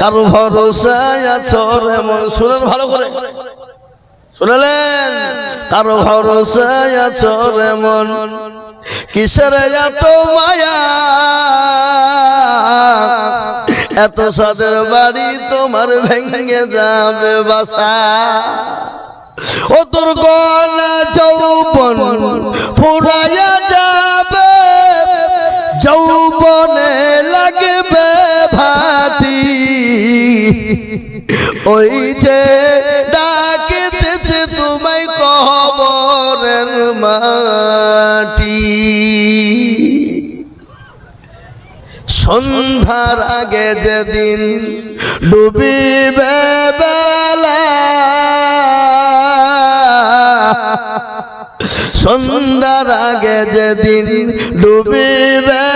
কারও ভরসায় আছো এমন শুনেন ভালো করে। শুনলেন? কারও ভরসায় আছো এমন কিসের এত মায়া? এত সাদের বাড়ি তোমার ভেঙে যাবে বাসা। ও তোর গলা যৌবন ফুরাইয়া যাবে। যৌবনে ওই যে ডাকিতেছে তোমায় কবরের মাটি। সন্ধ্যার আগে যেদিন ডুবিবে সন্ধ্যার আগে যেদিন ডুবিবে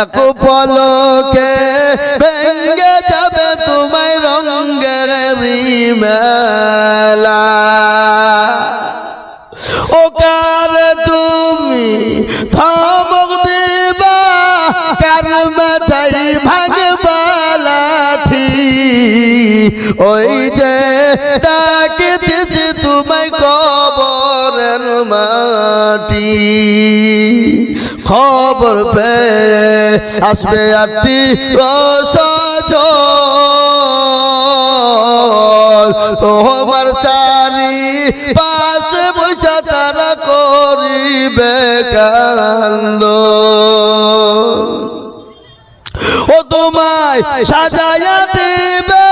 এক পলকে ভেঙ্গে যাবে তোমায় রঙ্গের ও কার তুমি ধমক দিবা, কার মাথায় লাঠি? ওই যে ডাকিতেছে তোমায় কবরের মাটি। খবর পেয়ে আসবে রসজ তোমার চারি পাশে বৈশা তারা করিবে কান্দ ও তোমায় সাজায়া দিবে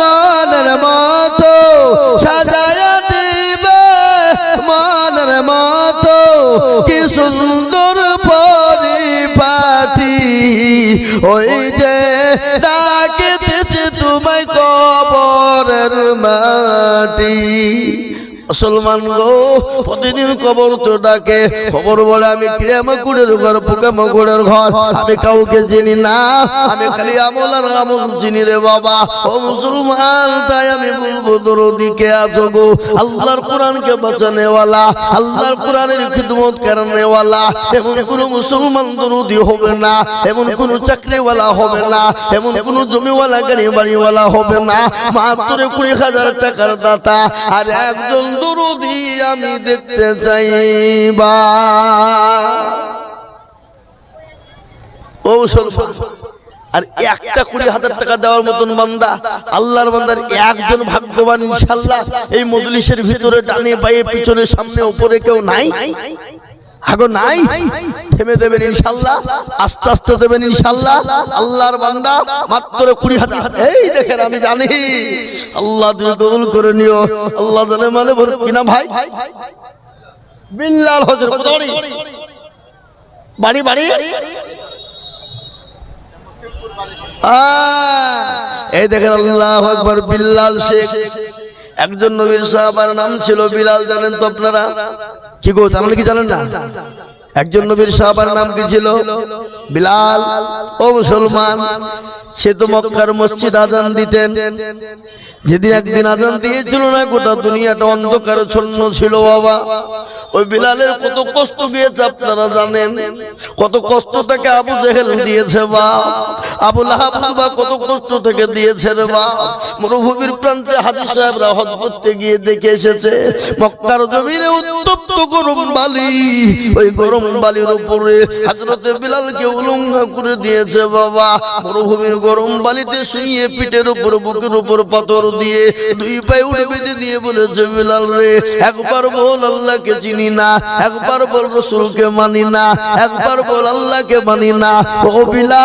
মনের মতো, সাজায়া দিবে মনের মতো। কি সুন্দর ওই যে ডাকিতেছে তোমায় কবরের মাটি। মুসলমান গো, প্রতিদিন কবর তো ডাকে। খবর বলে আমি ক্রিয়ামাকুড়ের ঘর, পোকামাকুড়ের ঘর। আমি কাউকে চিনি না, আমি খালি আমল আমল চিনি রে বাবা। ও মুসলমান, তাই আমি বলব দরদিকে আছো গো? আল্লাহর কোরআনকে বাঁচানেওয়ালা আল্লাহর কোরআনের খিদমত করানেওয়ালা এমন কোন মুসলমান দরদি হবে না, এমন কোন চাকরিওয়ালা হবে না, এমন কোন জমিওয়ালা গাড়ি বাড়িওয়ালা হবে না। মাত্র কুড়ি হাজার টাকার দাতা, আর একজন আমি দেখতে চাইবা ও আর একটা কুড়ি হাজার টাকা দেওয়ার মতন বান্দা, আল্লাহর বান্দার একজন ভাগ্যবান, ইনশাল্লাহ, এই মজলিসের ভিতরে ডানে পায়ে, পিছনে, সামনে, উপরে কেউ নাই। আগো নাই? থেমে দেবেন ইনশাল্লাহ, আস্তে আস্তে দেবেন ইনশাল্লাহ। আল্লাহর বান্দা, মাত্র কুড়ি হাজার এই দেখেন, আমি জানি। আল্লাহ তুমি কবুল করে নিও, আল্লাহ জানে মানে কিনা ভাই? বিল্লাল হজর বাড়ি বাড়ি। বাড়ি এই দেখেন, আল্লাহ আকবর, বিল্লাল শেখ। একজন নবীর সাহাবার নাম ছিল বিলাল, জানেন তো আপনারা? কি গো জানেন কি জানেন না? একজন নবীর সাহাবার নাম কি ছিল? বিলাল। ও মুসলমান, সে তো মক্কার মসজিদ আজান দিতেন। যেদিন একদিন আজান দিয়েছিল না, গোটা দুনিয়াটা অন্ধকার ছন্ন ছিল বাবা। ওই বিলালের কত কষ্ট দিয়েছে আপনারা জানেন? কত কষ্ট থেকে আবু জেহেল দিয়েছে বা, আবু লাহাব বা কত কষ্ট থেকে দিয়েছে রে বা। মরুভূমির প্রান্তে হাজি সাহেবরা হজ করতে গিয়ে দেখে এসেছে, মক্কার জমিনে উত্তপ্ত গরম বালি, ওই গরম বালির উপরে হাজরতে বিলালকে উলঙ্ঘা করে দিয়েছে বাবা। মরুভূমির গরম বালিতে শুয়ে পিঠের উপর, বুকের উপর পাথর দিয়ে দুই পায়ে উঠে বেঁধে দিয়ে বলেছে, বিলাল রে, একবার বল আল্লাহকে চিনি না, একবার বল রসুলকে মানি না, একবার বল আল্লাহকে মানি না। ও বিলাল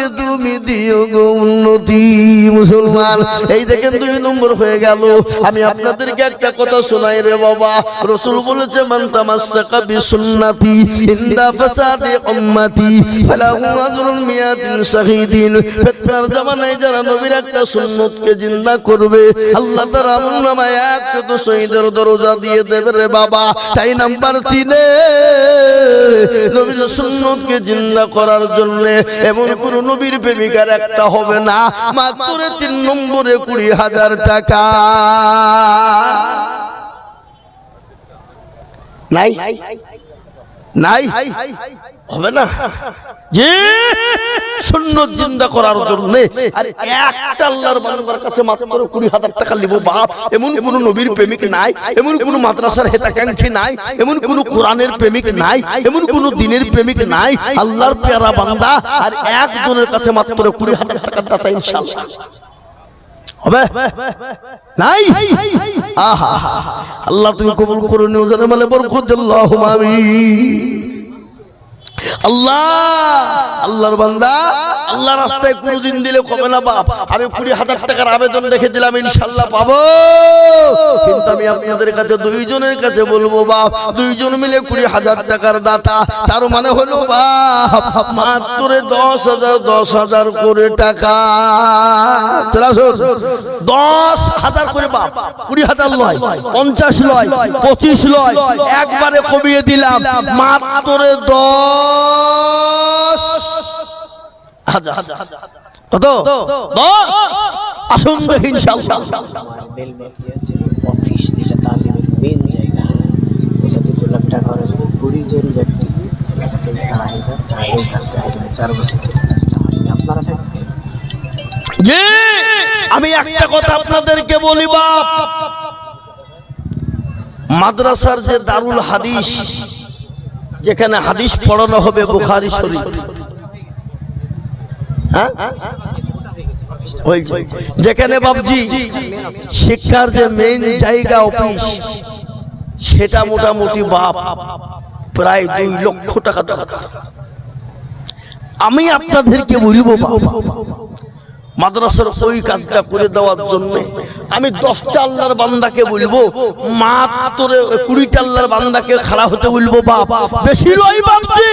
দু তুমি দিও গো উন্নতি, মুসলমান। এই দেখেন দুই নম্বর হয়ে গেল। আমি আপনাদেরকে একটা কথা শোনাই রে বাবা। রসুল বলেছে, মান করবে, আল্লাহ দরজা দিয়ে দেবে রে বাবা। নাম্বার জিন্দা করার জন্য এমন কোন নবীর প্রেমিকার একটা হবে না মাত্র তিন নম্বরে কুড়ি হাজার টাকা। নাই? নাই? হবে না। যে সুন্নত জিন্দা করার জন্য আর একটা আল্লাহর বান্দার কাছে মাত্র কুড়ি হাজার টাকা লিব বাপ। এমন কোন নবীর প্রেমিক নাই, এমন কোন মাদ্রাসার হেতাকাঙ্ক্ষী নাই, এমন কোন কোরআনের প্রেমিক নাই, এমন কোন দিনের প্রেমিক নাই। আল্লাহর পেয়ারা বান্দা আর একজনের কাছে মাত্র কুড়ি হাজার টাকার দাতা ইনশাআল্লাহ। নাই? আহা আল্লাহ তুমি কবুল করুন আমিন। কোনদিন দিলে কবে না কুড়ি হাজার টাকার আবেদন রেখে দিলাম ইনশাল্লাহ দুইজন মিলে কুড়ি হাজার টাকার তার মানে হলো, বাপ, মাত্র দশ হাজার দশ হাজার করে টাকা। দশ হাজার করে বাপ, কুড়ি হাজার লয়, পঞ্চাশ লয়, পঁচিশ লয়, একবারে কমিয়ে দিলাম। মাত্র দশ আমি একটা কথা আপনাদেরকে বলি বাপ। মাদ্রাসার যে দারুল হাদিস যেখানে হাদিস পড়ানো হবে বুখারি শরীফ। হ্যাঁ? যেখানে বাবজি শিক্ষার যে মেইন জায়গা অফিস সেটা মোটামুটি বাপ, প্রায় দুই লক্ষ টাকা দরকার। আমি আপনাদেরকে বলব বাবা মাদ্রাসার ওই কাজটা করে দেওয়ার জন্য আমি দশটা আল্লাহর বান্দাকে বলব মাত্র কুড়িটা আল্লাহর বান্দাকে খাড়া হতে বলব, বাপ। বেশি লই বাপজি।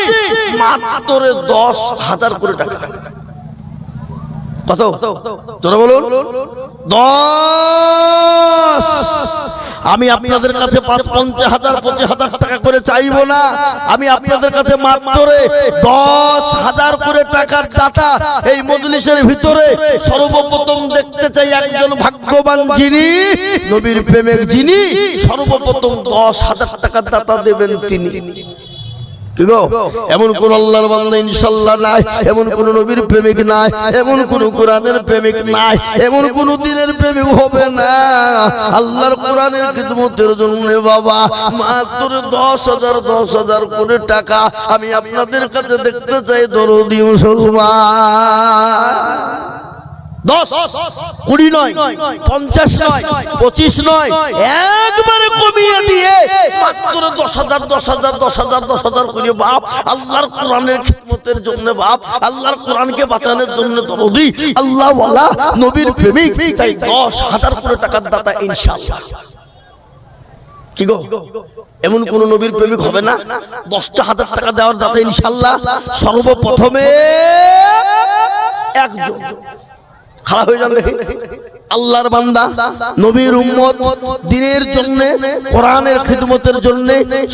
মাত্র দশ হাজার করে টাকা। কত? তোরা বলুন। দশ। আমি আপনাদের কাছে পাঁচ পঞ্চাশ হাজার, পঁচিশ হাজার টাকা করে চাইব না। আমি আপনাদের কাছে মাত্র দশ হাজার করে টাকার দাতা এই মজলিসের ভিতরে সর্বপ্রথম দেখতে চাই একজন ভাগ্যবান যিনি, নবীর প্রেমের যিনি, সর্বপ্রথম দশ হাজার টাকার দাতা দেবেন তিনি। এমন কোন আল্লাহর বান্দা ইনশাল্লাহ নাই, এমন কোন নবীর প্রেমিক নাই, এমন কোন কোরআনের প্রেমিক নাই, এমন কোন দিনের প্রেমিক হবে না। আল্লাহর কোরআনের খিদমতের জন্য বাবা, মাত্র দশ হাজার দশ হাজার করে টাকা আমি আপনাদের কাছে দেখতে চাই, দরদি মুসলমান দশ, কুড়ি নয়, পঞ্চাশ নয়, পঁচিশ নয়, একবারে কমিয়ে দিয়ে মাত্র দশ হাজার দশ হাজার দশ হাজার দশ হাজার করে বাপ, আল্লাহর কোরআনের খিদমতের জন্য বাপ, আল্লাহর কোরআনকে বাঁচানোর জন্য দরদি আল্লাহ নবীর প্রেমিক, তাই দশ হাজার করে টাকার দাতা ইনশাআল্লাহ। কি গো? এমন কোন নবীর প্রেমিক হবে না? দশটা হাজার টাকা দেওয়ার দাতা ইনশাল্লাহ সর্বপ্রথমে একজন। খারাপ হয়ে দেখি আল্লাহর বান্দা, নবীর উম্মত, দিনের জন্য, কোরআনের খিদমতের জন্য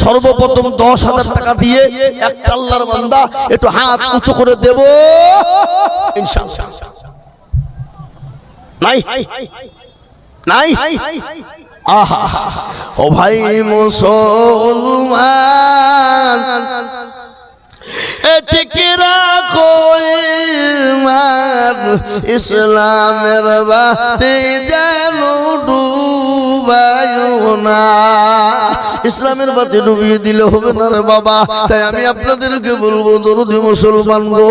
সর্বপ্রথম দশ হাজার টাকা দিয়ে একটা আল্লাহর বান্দা একটু হাত উঁচু করে দেব। নাই? নাই? আহা, ও ভাই মুসলমান এটিকে রাখো ইমান ইসলামের বাতি যেন ডুবায়ও না ইসলামের বাতি ডুবিয়ে দিলে হবে না রে বাবা, তাই আমি আপনাদেরকে বলব, দরদি মুসলমান গো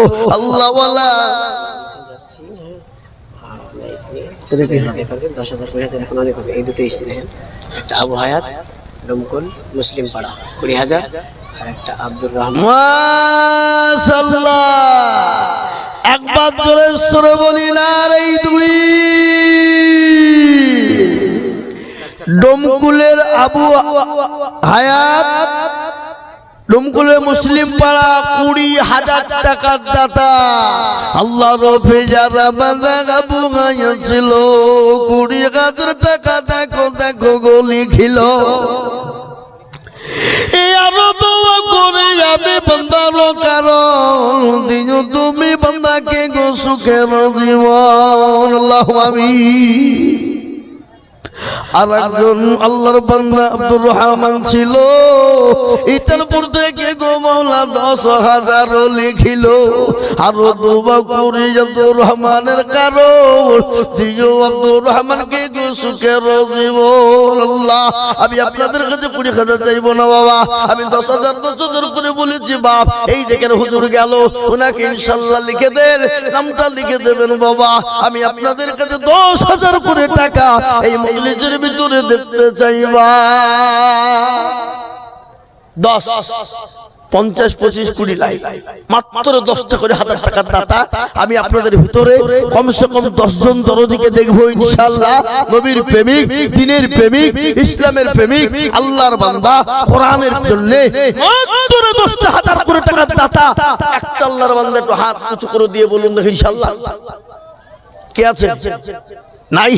দেখাবেন দশ হাজার কুড়ি হাজার এখন অনেক হবে। এই দুটো একটা আবু হায়াত ডমকল মুসলিম পাড়া। কুড়ি হাজার আর একটা আব্দুর রহমান। একবার বলি না রে দুই। ডমকুলের আবু হায়াত, ডমকুলের মুসলিম পাড়া কুড়ি হাজার টাকার দাতা। আল্লাহ রফে যারা আবু ছিল, কুড়ি হাজার টাকা দেখো দেখো গো লিখিল। দিও তুমি বন্দাকে গো সুখের জীবন। আল্লাহ আমি আর একজন আল্লাহর বান্দা আব্দুর রহমান ছিল। ইতানপুর থেকে গো মৌলা দশ হাজার লিখিল, আরও দুবা করি আব্দুর রহমানের কারণ। দিও আব্দুর রহমানকে গো সুখের জীবন আল্লাহ। আমি আপনাদের কাছে কুড়ি হাজার চাইব না বাবা। আমি দশ হাজার দশ হাজার করে বলেছি, বাপ। এই দেখেন হুজুর গেল ওনাকে ইনশাল্লাহ লিখে দেন, নামটা লিখে দেবেন বাবা। আমি আপনাদের কাছে দশ হাজার করে টাকা, এই মজলিসের ভিতরে দেখতে চাইবা। দশ, পঞ্চাশ, পঁচিশ, কুড়ি লাই মাত্র দশটা করে হাজার টাকার দাতা। আমি আপনাদের ভিতরে কমসে কম দশজন দরদিকে দেখব ইনশাল্লাহ নবীর প্রেমিক, দিনের প্রেমিক, ইসলামের প্রেমিক, আল্লাহর বান্দা, কোরআনের জন্য মাত্র দশটা হাজার করে টাকার দাতা। একটা আল্লাহর বান্দা একটু হাত উঁচু করে দিয়ে বলুন দেখি ইনশাল্লাহ কে আছে? নাই।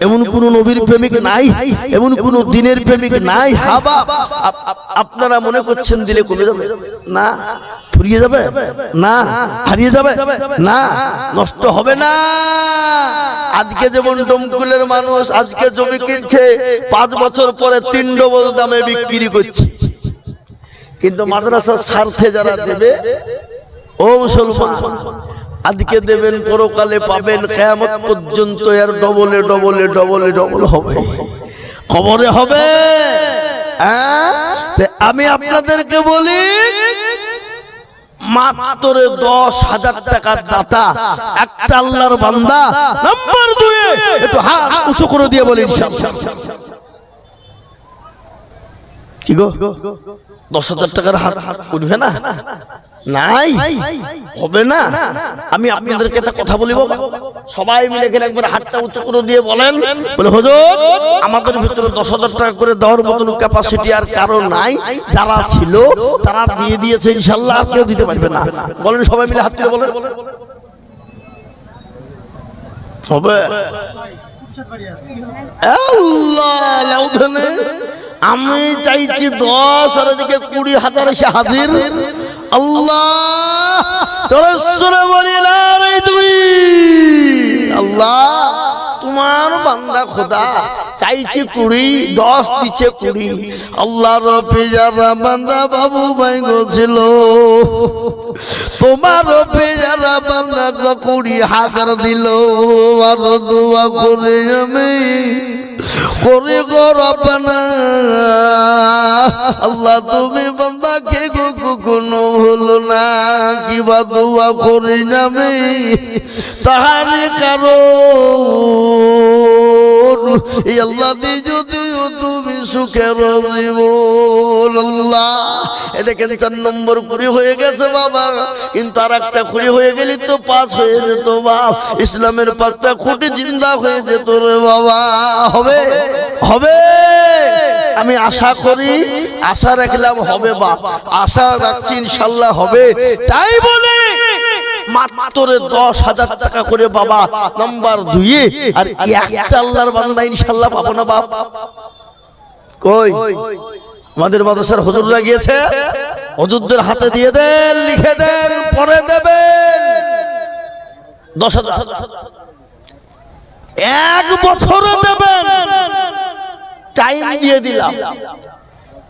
এমন কোন নবীর প্রেমিক নাই। এমন কোন দিনের প্রেমিক নাই। হাবা, আপ- আপ- আপনারা মনে করছেন দিলে কমে যাবে? না। ফুরিয়ে যাবে? না। হারিয়ে যাবে? না। নষ্ট হবে না। আজকে যেমন ডমকুলের মানুষ আজকে জমি কিনছে, পাঁচ বছর পরে তিন ডবল দামে বিক্রি করছে। কিন্তু মাদ্রাসার স্বার্থে যারা দেবে, ও মুসলমান। আজকে দেবেন পরকালে পাবেন, কেয়ামত পর্যন্ত এর ডবলে ডবলে ডবলে ডবল হবে। খবরে হবে? হ্যাঁ? আমি আপনাদেরকে বলি, মাত্র দশ হাজার টাকার দাতা, একটা আল্লাহর বান্দা, নাম্বার দুয়ে, একটু হাত উঁচু করে দিয়ে বলি কি গো? দশ হাজার টাকার হাত উঠবে না? নাই। হবে না। আমি আপনাদেরকে একটা কথা বলি বাবা সবাই মিলে গেলে একবার হাতটা উঁচু করে দিয়ে বলেন। বলে হুজুর আমাদের ভিতরে দশ হাজার টাকা করে দেওয়ার মতন ক্যাপাসিটি আর কারও নাই। যারা ছিল তারা দিয়ে দিয়েছে ইনশাল্লাহ আর কেউ দিতে পারবে না। বলেন সবাই মিলে হাত তুলে বলেন। হবে। আল্লাহ লাউধানে আমি চাইছি দশ আর এদিকে কুড়ি হাজার এসে হাজির। আল্লাহ আল্লাহ তোমার বান্দা খোদা চাইছি কুড়ি দশ দিচ্ছে কুড়ি। আল্লাহ রফি যারা বান্দা বাবু ভাই গেছিল তোমার রফি যারা বান্দা কুড়ি হাজার দিল আরও দোয়া করে আমি করে গো রব্বানা আল্লাহ তুমি বান্দাকে গো কখনো হলো না, কিবা দোয়া করি আমি, তাহারে যদিও তুমি সুখের নম্বর হয়ে গেছে বাবা হয়ে তো হয়ে যেত ইসলামের পাঁচটা খুঁটি জিন্দা হয়ে যেত রে বাবা, হবে হবে। আমি আশা করি, আশা রাখলাম হবে বা, আশা রাখছি ইনশাল্লাহ হবে। তাই বলে দশ হাজার টাকা করে বাবা আর একটা ইনশাল্লাহ না বাপ। কই? আমাদের মাদ্রাসার হুজুররা গিয়েছে। হুজুরদের হাতে দিয়ে দেন, লিখে দেন, পরে দেবেন। দশ হাজার। এক বছরে দেবেন। টাইম দিয়ে দিলাম।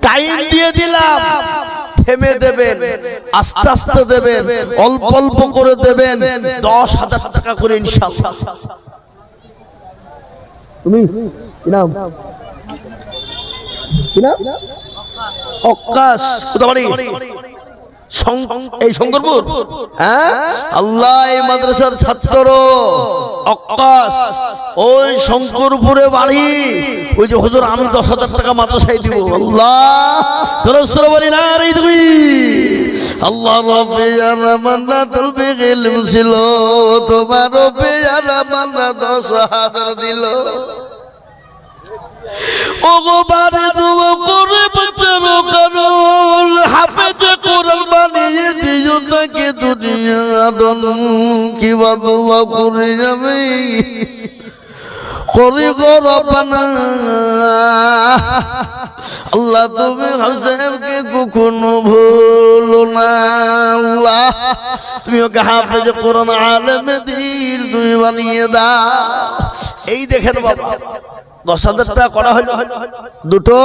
টাইম দিয়ে দিলাম। থেমে দেবেন আস্তে আস্তে দেবেন অল্প অল্প করে দেবেন দশ হাজার টাকা করে ইনশাল্লাহ তুমি নাম? অক্কাশ কোথাবাড়ি এই শঙ্করপুর? হ্যাঁ? আল্লাহ এই মাদ্রাসার ছাত্র অক্কাস ওই শঙ্করপুরে বাড়ি। ওই যে হুজুর, আমি দশ হাজার টাকা মাদ্রাসায় দিব। আল্লাহ, তোর বলি না রে তুমি। আল্লাহ রবে জানা মান্না তলবে গেলিম ছিল, তোমার বাচ্চার কারণ হাফেজে কোরআন বানিয়ে দিও তাকে দুনিয়া দন কি বা দোয়া করে যাবে? করে আল্লাহ তুমি হোসেনকে কখনো ভুলো না। তুমি ওকে হাফেজে কোরআন আলেমে দিল, তুমি বানিয়ে দাও। এই দেখেন বাবা দশ হাজার করা হলো। দুটো,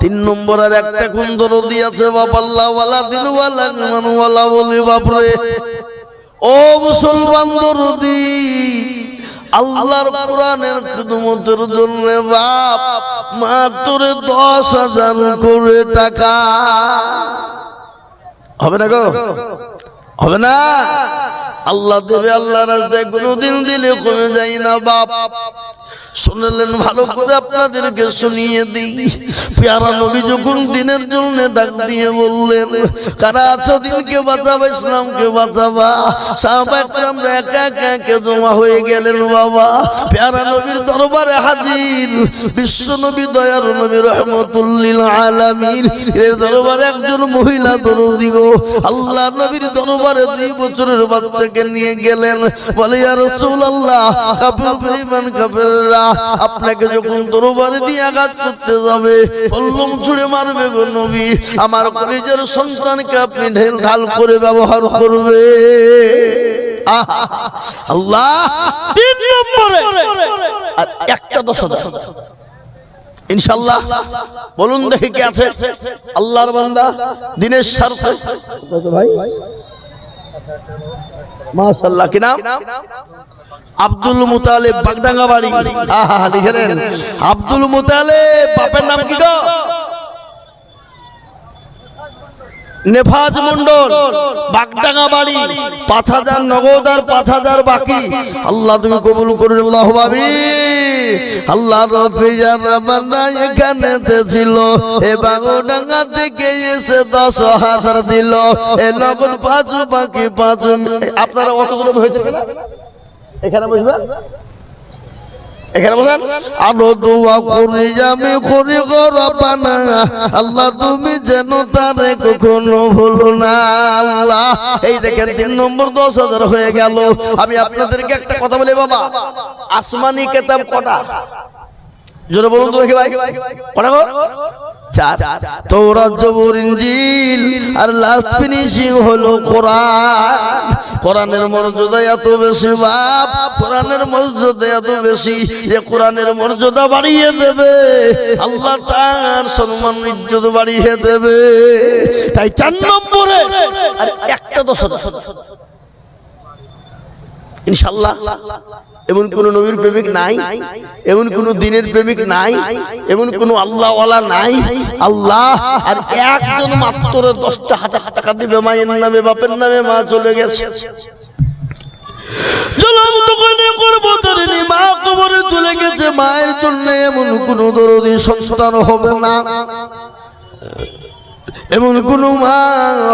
তিন নম্বর আর একটা কোন দরদি আছে বাপাল্লা ওয়ালা দিলওয়ালা মানুওয়ালা বলি বাপরে ও মুসলমান দরদি, আল্লাহর কোরআনের খিদমতের জন্য বাপ, মাত্র দশ হাজার করে টাকা। হবে না গো? হবে না? আল্লাহ দেবে আল্লাহ রাস্তায় কোনোদিন দিলে কমে যায় না, বাপ। শুনলেন ভালো করে আপনাদেরকে শুনিয়ে দিই। পেয়ারা নবী যখন দিনের জন্য ডাক দিয়ে বললেন, কারা আছো দিনকে বাঁচাবা, ইসলামকে বাঁচাবা? সাহাবাহামরা একা একা একে জমা হয়ে গেলেন বাবা। পেয়ারা নবীর দরবারে হাজির। বিশ্ব নবী দয়ার নবী রহমতুল্লিল আলামিন। এর দরবারে একজন মহিলা দরদি গো। আল্লাহ নবীর দরবারে দুই বছরের বাচ্চাকে নিয়ে গেলেন। বলে, ইয়া রাসূলুল্লাহ, কাফের বেঈমান কাফেররা আপনাকে যখন দরবারে দিয়ে আঘাত করতে যাবে বললম ছুড়ে মারবে গো নবী। আমার কলেজের সন্তানকে আপনি ঢেল ঢাল করে ব্যবহার করবে। আল্লাহ, তিন নম্বরে। আর একটা দশ হাজার। ইনশাল্লাহ বলুন দেখি কে আছে। আল্লাহর বান্দা, দিনের ভাই মাশাআল্লাহ, কি নাম? আব্দুল মুতালেব বাগডাঙ্গা বাড়ি আহা লিখেন আব্দুল মুতালেব, বাপের নাম কি গো? নেফাজ মন্ডল বাগডাঙ্গা বাড়ি, পাঁচ হাজার নগদ আর পাঁচ হাজার বাকি। আল্লাহ তুমি কবুল করে আল্লাহ আল্লাহ এখানে ছিল, এ বাগডাঙ্গা থেকে এসে দশ হাজার দিল। এ নগদ পাঁচ, বাকি পাঁচ আপনারা অতগুলো হয়েছে এখানে বসবে? আরও দোয়া করি আমি, করি আল্লাহ, তুমি যেন তারে কখনো ভুলো না, আল্লাহ। এই দেখেন, তিন নম্বর দশ হাজার হয়ে গেল। আমি আপনাদেরকে একটা কথা বলি, বাবা। আসমানি কেতাব কটা? জোরে বলুন তো দেখি ভাই। কটা গো? চার। তৌরাত জবুর, ইনজিল আর লাস্ট ফিনিশিং হলো কোরআন। কোরআনের মর্যাদা এত বেশি বাপ, কোরআনের মর্যাদা এত বেশি যে কোরআনের মর্যাদা বাড়িয়ে দেবে। আল্লাহ তার সম্মান, ইজ্জত বাড়িয়ে দেবে। তাই চার নম্বরে আর একটা দশ ইনশাল্লাহ এমন কোন নবীর প্রেমিক নাই, এমন কোন দিনের প্রেমিক নাই, এমন কোন আল্লাহওয়ালা নাই। আল্লাহ আর একজন মাত্র দশটা হাজার টাকা দিবে, মায়ের নামে, বাপের নামে মা চলে গেছে। চলে গেছে। মায়ের জন্য এমন কোন দরদি সন্তান হবে না। এমন কোন মা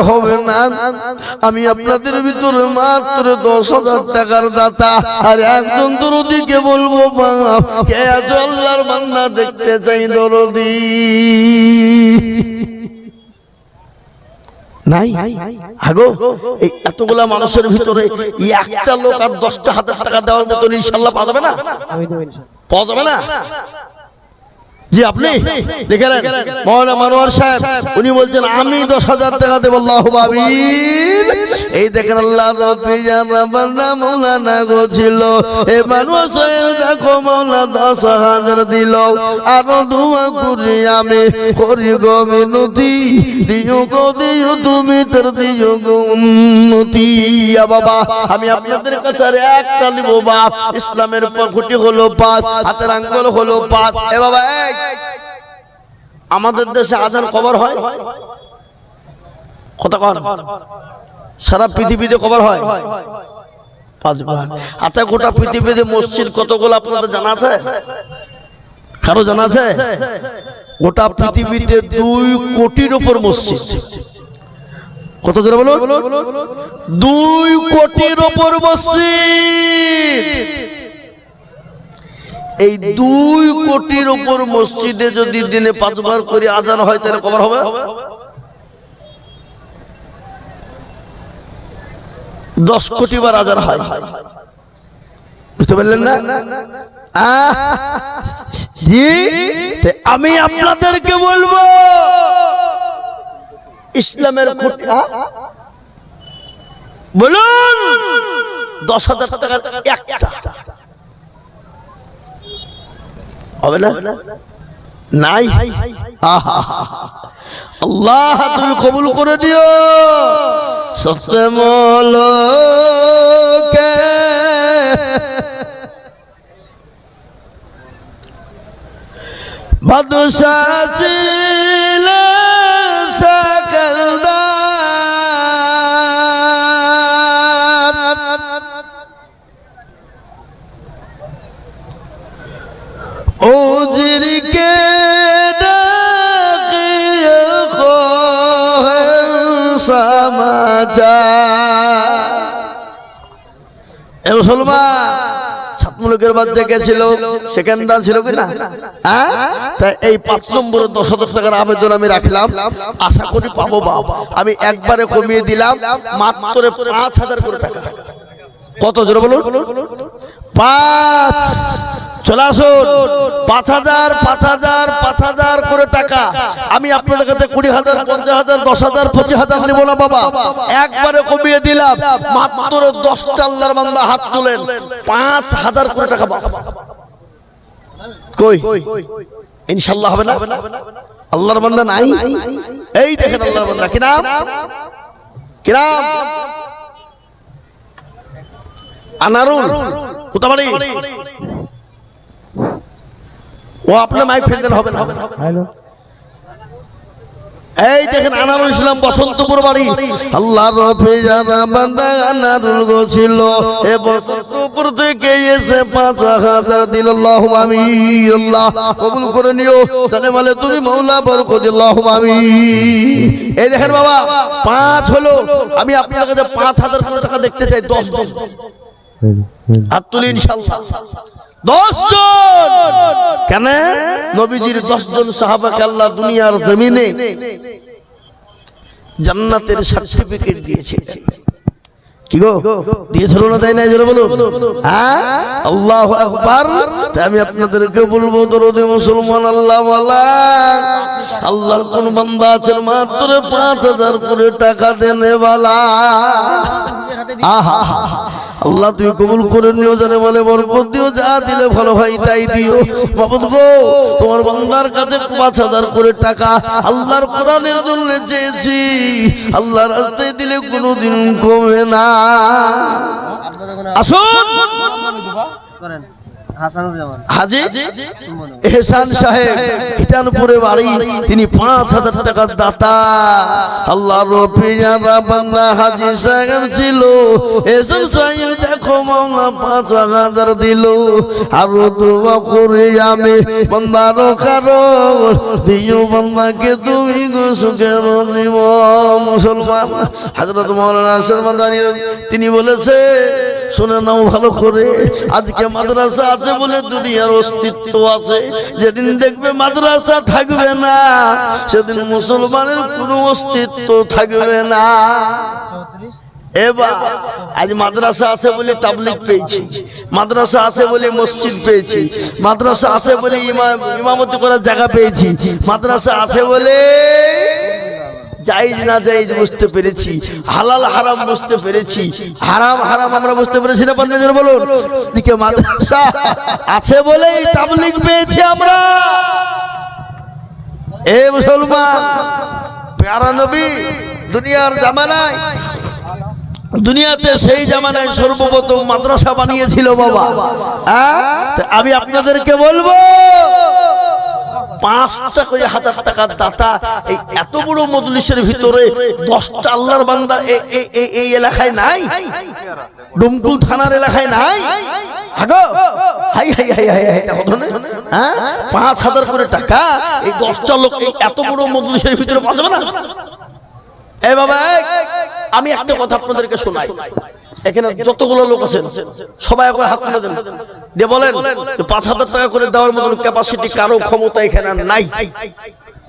হবে না। আমি আপনাদের ভিতরে মাত্র দশ হাজার টাকার দাতা। আর একজন দরদিকে বলব মা কে আছো আল্লাহর বান্না দেখতে চাই দরদি? নাই? আগো এই এতগুলা মানুষের ভিতরে একটা লোক আর দশটা হাজার টাকা দেওয়ার মতন ইনশাল্লাহ পাওয়া যাবে না? আমি পাওয়া যাবে না? আমি দশ হাজার এই দশ হাজার করি দিও দিও তুমি বাবা, আমি আপনাদের কাছে ইসলামের পর খুঁটি হলো পাঁচ, হাতের আঙ্গুল হলো পাঁচ। এ বাবা, এই আমাদের দেশে আজান কবর হয়? কথা কর সারা পৃথিবীতে কবর হয়? আচ্ছা গোটা পৃথিবীতে মসজিদ কতগুলো আপনাদের জানা আছে? কারও জানা আছে? গোটা পৃথিবীতে দুই কোটির উপর মসজিদ। কত জোরে বলো দুই কোটির উপর মসজিদ। এই দুই কোটির উপর মসজিদে যদি দিনে পাঁচবার করে আজান হয়, তাহলে কবার হবে? দশ কোটি বার আজান হয়। বুঝতে পারলেন না? আমি আপনাদেরকে বলব, ইসলামের বলুন, দশ হাজার টাকার একটা। হবে না? নাই? আল্লাহ তুমি কবুল করে দিও সস্তে মলকে। বাদশাহ ছিল। ছাত্রমূলকের বাচ্চা কে ছিল সেকেন্ডার ছিল কি না? হ্যাঁ? তাই এই পাঁচ নম্বরে দশ হাজার টাকার আবেদন আমি রাখলাম। আশা করি পাবো বাবা আমি একবারে কমিয়ে দিলাম মাত্র পাঁচ হাজার করে টাকা। কত জোরে বলুন? পাঁচ। চলে আসুন। পাঁচ হাজার পাঁচ হাজার পাঁচ হাজার করে টাকা। আমি আপনাদের কাছে কুড়ি হাজার, পঞ্চাশ হাজার, দশ হাজার, পঁচিশ হাজার নেব না বাবা। একবারে কমিয়ে দিলাম। মাত্র দশটা আল্লাহর বান্দা হাত তুলেন। পাঁচ হাজার করে টাকা কই? ইনশাল্লাহ হবে না? আল্লাহর বান্দা নাই? এই দেখেন আল্লাহর বান্দা। কিরাম কিরাম আনারুল। কোথাবাড়ি ও আপনার মাইক ফেলতেন হবে না। এই দেখেন আনারুল ইসলাম বসন্তপুর বাড়ি। আল্লাহ রফি বান্দা আনারুল গো ছিল এ বসন্তপুর থেকে এসে পাঁচ হাজার দিল আল্লাহ আমি আল্লাহ কবুল করে নিও। তাহলে বলে তুমি মৌলা বরকত আল্লাহ আমি এই দেখেন বাবা পাঁচ হলো। আমি আপনার কাছে পাঁচ হাজার টাকা দেখতে চাই দশ দশ হাত তুলি ইনশাল্লাহ দশ জন! কেন? নবীজির দশজন সাহাবাকে আল্লাহ দুনিয়ার জমিনে জান্নাতের সার্টিফিকেট দিয়েছে। কি গো? দিয়েছিল না তাই না, জোরে বলো। হ্যাঁ? আল্লাহ আকবার। আমি আপনাদেরকে বলব, দরদে মুসলমান আল্লাহ আল্লাহর কোন বান্দা আছেন, মাত্র পাঁচ হাজার করে টাকা দেনে বালা। আহা আল্লাহ তুই কবুল করে নিও, জানে বলে বরকত দিও, যা দিলে ভালো হয় তাই দিও। মাবুদ গো, তোমার বাংলার কাছে পাঁচ হাজার করে টাকা আল্লাহর কোরআনের জন্য চেয়েছি। আল্লাহ রাস্তায় দিলে কোনোদিন কমে না। আসুন। হাজি? এহসান সাহেব বাড়ি তিনি পাঁচ হাজার টাকার দাতা। আল্লাহ রফিয়ারা বাংলা হাজি সাহেব ছিল। এহসান সাহেব দেখো মামলা পাঁচ হাজার দিল। আরও দোয়া করে আমি বন্দার কারও দিও বান্দাকে তুমি সুখের মুসলমান হাজরত মৌলানা তিনি বলেছে শুনে নাও ভালো করে। আজকে মাদ্রাসা আছে বলে দুনিয়ার অস্তিত্ব আছে। যেদিন দেখবে মাদ্রাসা থাকবে না, সেদিন মুসলমানের কোনো অস্তিত্ব থাকবে না। এবার আজ মাদ্রাসা আছে বলে তাবলিক পেয়েছি। মাদ্রাসা আছে বলে মসজিদ পেয়েছি। মাদ্রাসা আছে বলে ইমাম ইমামতি করার জায়গা পেয়েছি। মাদ্রাসা আছে বলে জাইজ না জাইজ বুঝতে পেরেছি হালাল হারাম বুঝতে পেরেছি হারাম হারাম আমরা বুঝতে পেরেছি না পঞ্চায়েতের বলুন। দিকে মাদ্রাসা আছে বলেই তাবলিগ পেয়েছি আমরা। এ মুসলমান প্যারা নবী দুনিয়ার জামানায় দুনিয়াতে সেই জামানায় সর্বপ্রথম মাদ্রাসা বানিয়েছিল বাবা। হ্যাঁ? আমি আপনাদেরকে বলব পাঁচটা করে হাজার টাকার দাতা এই এত বড় মজলিসের ভিতরে দশটা আল্লাহর বান্দা এই এলাকায় নাই? ডুমকুল থানার এলাকায় নাই? High high high high high? হ্যাঁ? পাঁচ হাজার করে টাকা, এই দশটা লোক এত বড় মজলিসের ভিতরে পাওয়া না? এ বাবা আমি একটা কথা আপনাদেরকে শোনাই। এখানে যতগুলো লোক আছেন সবাই একবার হাত তুলে দেন। দিয়ে বলেন পাঁচ হাজার টাকা করে দেওয়ার মতন ক্যাপাসিটি কারও ক্ষমতা এখানে নাই।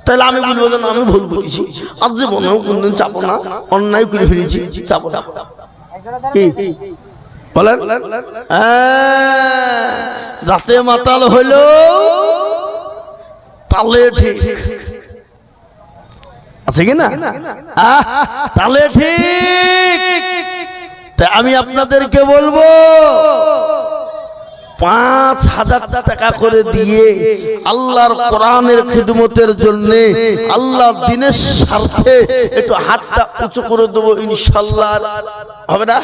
তাহলে আমি বলব না, আমি ভুল করেছি। আর যে জীবনেও কোনদিন চাপো না অন্যায় করে ফিরেছি চাপো না। কি? বলেন? হ্যাঁ, যাতে মাতাল হইল তালে ঠিক। আছে কি না? তাহলে ঠিক। তা আমি আপনাদেরকে বলব, পাঁচ হাজার টাকা করে দিয়ে আল্লাহর কোরআনের খিদমতের জন্য আল্লাহ দিনের স্বার্থে একটু হাতটা উঁচু করে দেবো ইনশাল্লাহ। হবে না?